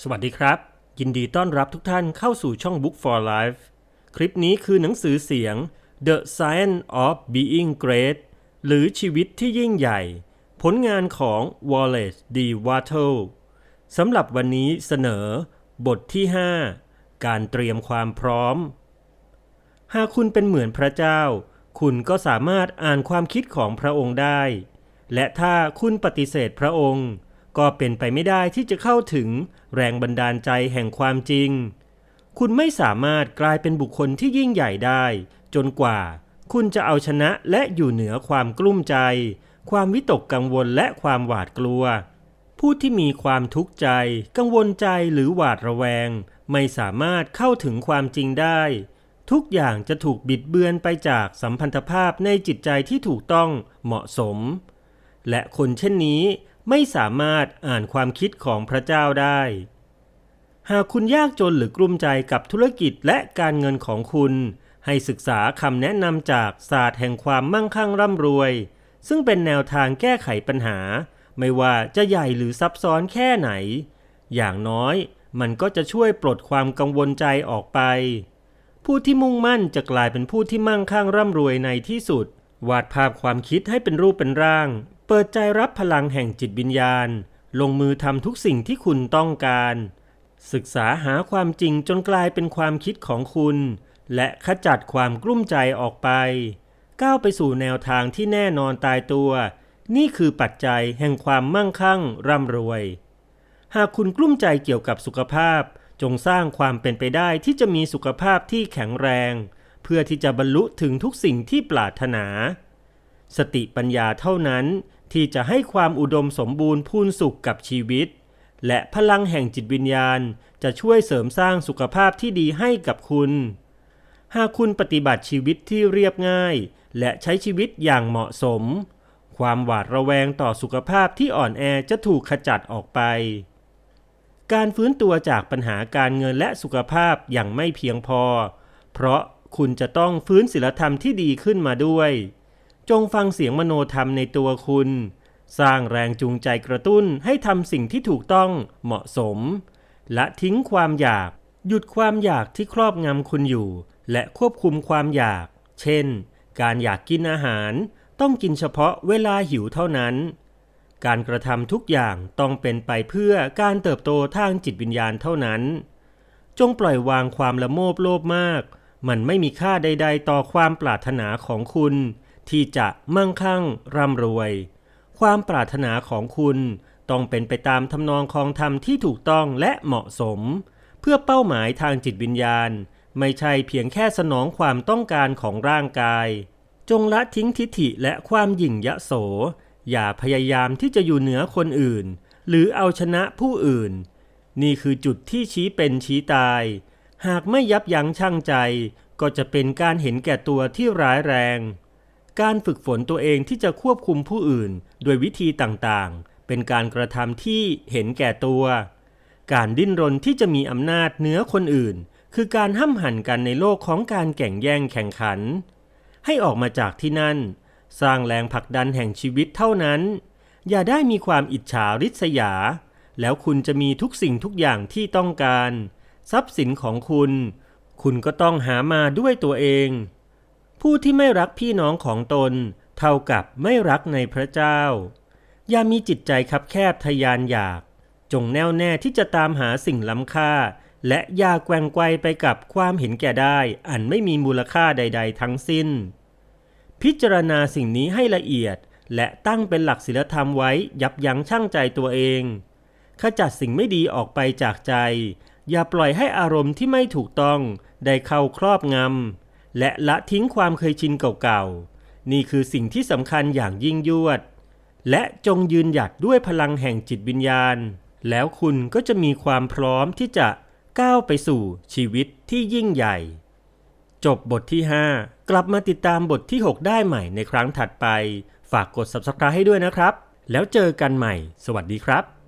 สวัสดีครับ ยินดีต้อนรับทุกท่านเข้าสู่ช่อง Book for Life คลิปนี้คือหนังสือเสียง The Science of Being Great หรือชีวิตที่ยิ่งใหญ่ ผลงานของ Wallace D. Wattle สำหรับวันนี้เสนอ บทที่ 5 การเตรียมความพร้อม หากคุณเป็นเหมือนพระเจ้า คุณก็สามารถอ่านความคิดของพระองค์ได้ และถ้าคุณปฏิเสธพระองค์ ก็เป็นไปไม่ได้ที่จะเข้าถึงแรงบันดาลใจแห่งความจริง คุณไม่สามารถกลายเป็นบุคคลที่ยิ่งใหญ่ได้ จนกว่า คุณจะเอาชนะและอยู่เหนือความกลุ้มใจ ความวิตกกังวลและความหวาดกลัว ผู้ที่มีความทุกข์ใจ กังวลใจหรือหวาดระแวง ไม่สามารถเข้าถึงความจริงได้ ทุกอย่างจะถูกบิดเบือนไปจากสัมพันธภาพในจิตใจที่ถูกต้องเหมาะสม และคนเช่นนี้ ไม่สามารถอ่านความคิดของพระเจ้าได้ หากคุณยากจนหรือกลุ้มใจกับธุรกิจและการเงินของคุณ ให้ศึกษาคำแนะนำจากศาสตร์แห่งความมั่งคั่งร่ำรวย ซึ่งเป็นแนวทางแก้ไขปัญหา ไม่ว่าจะใหญ่หรือซับซ้อนแค่ไหน อย่างน้อยมันก็จะช่วยปลดความกังวลใจออกไป ผู้ที่มุ่งมั่นจะกลายเป็นผู้ที่มั่งคั่งร่ำรวยในที่สุด วาดภาพความคิดให้เป็นรูปเป็นร่าง เปิดใจรับพลังแห่งจิตวิญญาณ ลงมือทำทุกสิ่งที่คุณต้องการ ศึกษาหาความจริงจนกลายเป็นความคิดของคุณ และขจัดความกลุ้มใจออกไป ก้าวไปสู่แนวทางที่แน่นอนตายตัว นี่คือปัจจัยแห่งความมั่งคั่งร่ำรวย หากคุณกลุ้มใจเกี่ยวกับสุขภาพ จงสร้างความเป็นไปได้ที่จะมีสุขภาพที่แข็งแรง เพื่อที่จะบรรลุถึงทุกสิ่งที่ปรารถนา สติปัญญาเท่านั้นที่จะให้ความอุดมสมบูรณ์พูนสุขกับชีวิต และพลังแห่งจิตวิญญาณจะช่วยเสริมสร้างสุขภาพที่ดีให้กับคุณ หากคุณปฏิบัติชีวิตที่เรียบง่าย และใช้ชีวิตอย่างเหมาะสม ความหวาดระแวงต่อสุขภาพที่อ่อนแอจะถูกขจัดออกไป การฟื้นตัวจากปัญหาการเงินและสุขภาพอย่างไม่เพียงพอ เพราะคุณจะต้องฟื้นศีลธรรมที่ดีขึ้นมาด้วย จงฟังเสียงมโนธรรมในตัวคุณ สร้างแรงจูงใจกระตุ้นให้ทำสิ่งที่ถูกต้องเหมาะสม และทิ้งความอยาก หยุดความอยากที่ครอบงำคุณอยู่ และควบคุมความอยาก เช่น การอยากกินอาหาร ต้องกินเฉพาะเวลาหิวเท่านั้น การกระทำทุกอย่างต้องเป็นไปเพื่อการเติบโตทางจิตวิญญาณเท่านั้น จงปล่อยวางความละโมบโลภมาก มันไม่มีค่าใด ๆ ต่อความปรารถนาของคุณ ที่จะมั่งคั่งร่ำรวย ความปรารถนาของคุณต้องเป็นไปตามทำนองของธรรมที่ถูกต้องและเหมาะสม เพื่อเป้าหมายทางจิตวิญญาณ ไม่ใช่เพียงแค่สนองความต้องการของร่างกาย จงละทิ้งทิฐิและความหยิ่งยโส อย่าพยายามที่จะอยู่เหนือคนอื่น หรือเอาชนะผู้อื่น นี่คือจุดที่ชี้เป็นชี้ตาย หากไม่ยับยั้งชั่งใจ ก็จะเป็นการเห็นแก่ตัวที่ร้ายแรง การฝึกฝนตัวเองที่จะควบคุมผู้อื่น โดยวิธีต่างๆ เป็นการกระทำที่เห็นแก่ตัว การดิ้นรนที่จะมีอำนาจเหนือคนอื่น คือการห้ำหั่นกันในโลกของการแข่งแย่งแข่งขัน ให้ออกมาจากที่นั่น สร้างแรงผลักดันแห่งชีวิตเท่านั้น อย่าได้มีความอิจฉาริษยา แล้วคุณจะมีทุกสิ่งทุกอย่างที่ต้องการ ทรัพย์สินของคุณ คุณก็ต้องหามาด้วยตัวเอง ผู้ที่ไม่รักพี่น้องของตน เท่ากับไม่รักในพระเจ้า อย่ามีจิตใจคับแคบทะยานอยาก จงแน่วแน่ที่จะตามหาสิ่งล้ำค่า และอย่าแกว่งไกวไปกับความเห็นแก่ได้ อันไม่มีมูลค่าใด ๆ ทั้งสิ้น พิจารณาสิ่งนี้ให้ละเอียดและตั้งเป็นหลักศีลธรรมไว้ยับยั้งชั่งใจตัวเอง ขจัดสิ่งไม่ดีออกไปจากใจ อย่าปล่อยให้อารมณ์ที่ไม่ถูกต้องได้เข้าครอบงำ และละทิ้งความเคยชินเก่าๆ นี่คือสิ่งที่สำคัญอย่างยิ่งยวด และจงยืนหยัดด้วยพลังแห่งจิตวิญญาณ แล้วคุณก็จะมีความพร้อมที่จะก้าวไปสู่ชีวิตที่ยิ่งใหญ่ จบบทที่ 5 กลับมาติดตามบทที่ 6 ได้ใหม่ในครั้งถัดไป ฝากกด subscribe ให้ด้วยนะครับ แล้วเจอกันใหม่ สวัสดีครับ